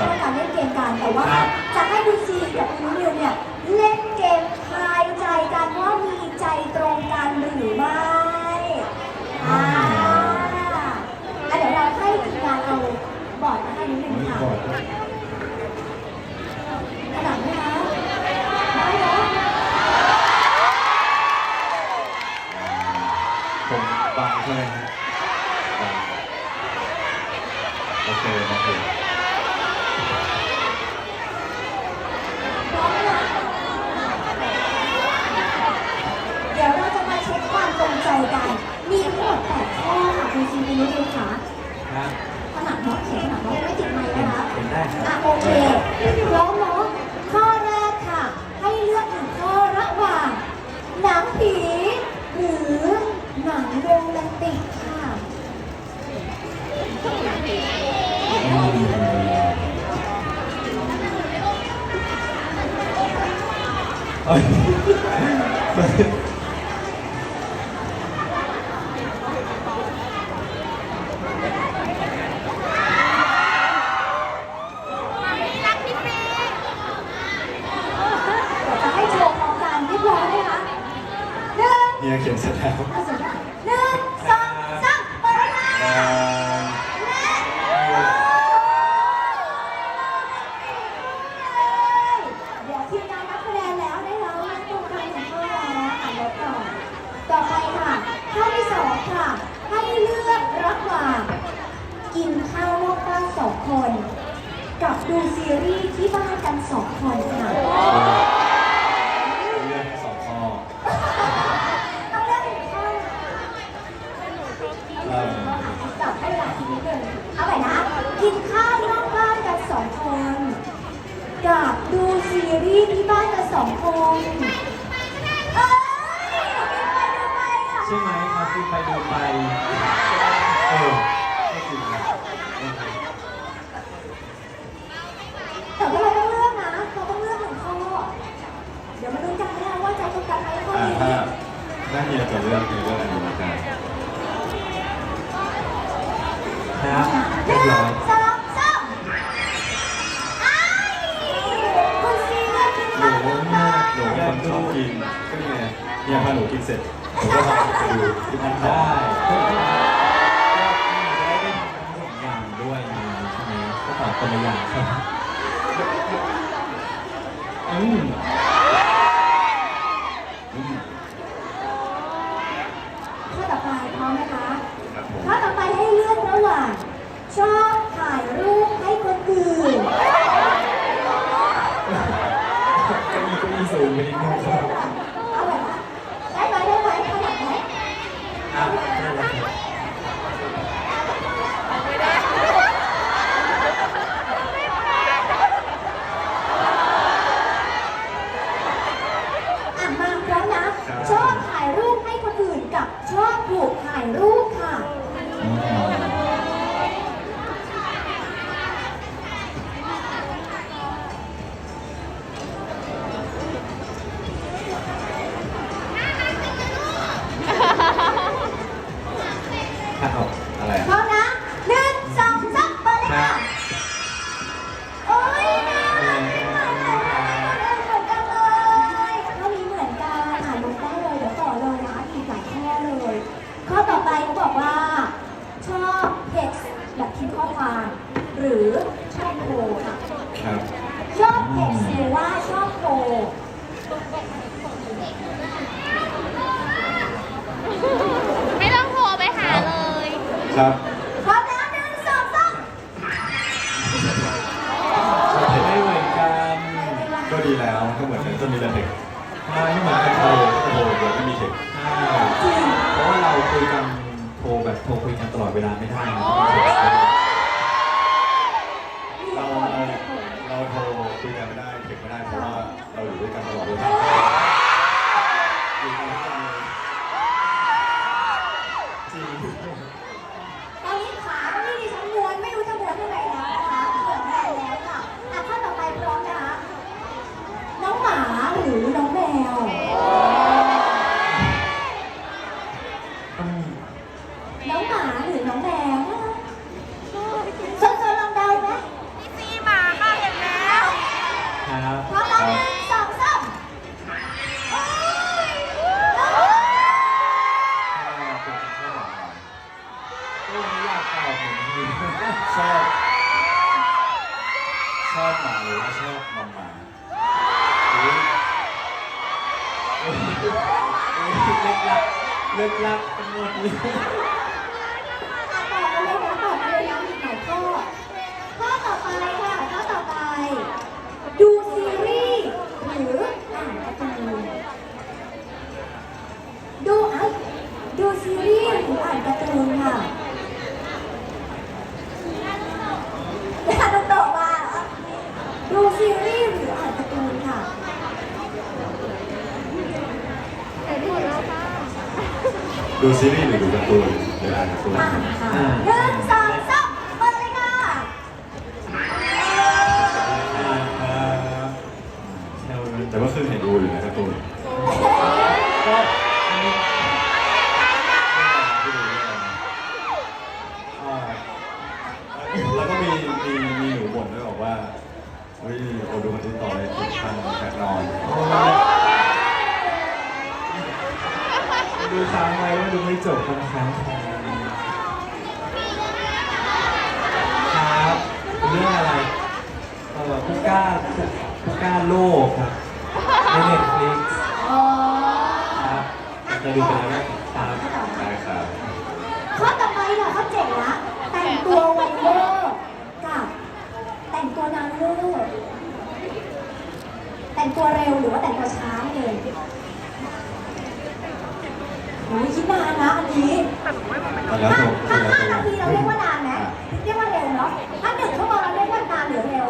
แค่การเล่นเกมกันแต่ว่าจะให้คุณซีกับคุณนิวเนี่ยเล่นเกมทายใจกันว่ามีใจตรงกันหรือไม่ ให้โชว์พร้อมกันเรียบร้อยไหมคะหนึ่ง เฮียเขียนเสร็จแล้ว เอาสุดยอดหนึ่งสองสามเปิดค่ะ เอ่อ เดี๋ยวทีมงานนับคะแนนแล้วได้แล้วนะตรงกลางหนึ่งข้อแล้วอ่านลบก่อน ต่อไปค่ะ ข้อที่สองค่ะ ให้เลือกระหว่าง กินข้าวนอกบ้านสองคน กับดูซีรีส์ที่บ้านกันสองคนค่ะเลือกสองข้อต้องเลือกหนึ่งข้อเอ่อจับให้เวลาคิดนิดนึงเอาไปนะ กินข้าวนอกบ้านกันสองคน กับดูซีรีส์ที่บ้านกันสองคนเอ้ยไปดูไปอะใช่ไหมครับคือไปดูไป เออก็จริงนะ แต่ว่าเราต้องเลือกนะ เราต้องเลือกหนึ่งข้อ เดี๋ยวมาดูกันนะว่าใจตรงกันไหมข้ อ่าถ้าถ้าเฮียจะเลือกเฮียเลือกอันนี้ละกันครับเรียบร้อยสองสามไอ้คุณซีเลือกกินหนูข้าวนอกบ้านหนูเป็นคนชอบกินก็ไงเฮียพาหนูกินเสร็จหนูก็พาไปดูที่พันได้ ชอบเท็กซ์หรือว่าชอบโทรไม่ต้องโทรไปหาเลยครับพร้อมนะหนึ่งสองสามไม่เหมือนกันก็ดีแล้วก็เหมือนกันก็มีแต่เทคไม่เหมือนกันโทรโทรเดี๋ยวไม่มีเทคใช่เพราะว่าเราคุยกันโทรแบบโทรคุยกันตลอดเวลาไม่ได้ ต่อไปค่ะข้อต่อไปดูซีรีส์หรืออ่านการ์ตูนดูเอ้าดูซีรีส์หรืออ่านการ์ตูนค่ะอย่าต้องตอบมาเหรอดูซีรีส์หรืออ่านการ์ตูนค่ะ เดี๋ยวดูแล้วค่ะ ดูซีรีส์หรือดูการ์ตูนหรืออ่านการ์ตูนอ่าหนึ่งสองสามเปิดเลยค่ะแนวนั้นแต่ว่าคือเห็นดูอยู่นะการ์ตูนก็แล้วก็มีมีมีหนูบ่นด้วยบอกว่าเฮ้ยโอดูการ์ตูนต่อเลยติดพันแคทนอน ดูค้างไว้ว่าดูไม่จบคนค้างคาครับเรื่องอะไรเออผู้กล้าผู้กล้าโลกครับในเน็ตฟลิกซ์อ๋อครับเคยดูไปแล้วนะครับได้ครับข้อต่อไปค่ะข้อเจ็ดละแต่งตัวไวเวอร์กับแต่งตัวนานเวอร์แต่งตัวเร็วหรือว่าแต่งตัวช้าเอง โอ้ยคิดนานนะอันนี้แล้วถ้าจบถ้าห้านาทีเราเรียกว่านานไหมเรียกว่าเร็วเนาะถ้าหนึ่งชั่วโมงเราเรียกว่านานหรือเร็ว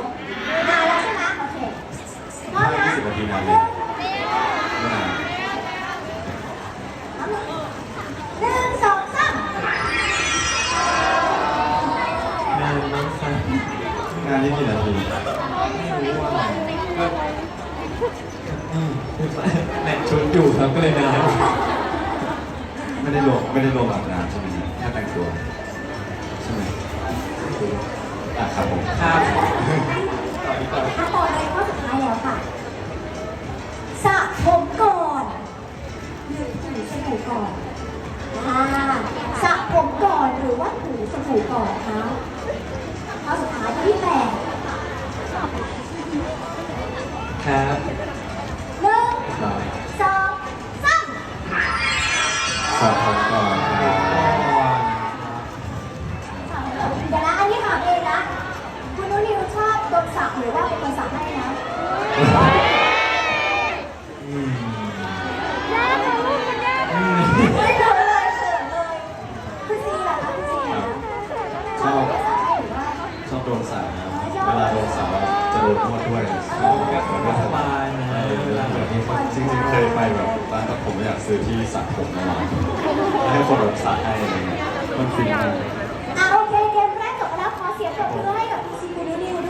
นานแล้วใช่ไหมโอเคพร้อมนะ20นาทีนานเลนึ่ยงไม่นานหนึ่งสองสามงานน้องฟ้างานนี้กี่นาทีไม่รู้ว่าก็อืมแมทชุดอยู่ครับก็เลยนาน ไม่ได้รวมไม่ได้รวมอาบน้ำใช่ไหมครับแค่แต่งตัวใช่ไหมอะครับผม ครับถ้าต่อเลยข้อสุดท้ายแล้ สอบผมก่อนครับื้อที่สระผมมาให้คนรักษาให้ได้มันฟินมาก อะโอเคเกมแรกจบไปแล้วขอเสียงปรบมือให้กับพีซีบูนิวด้วย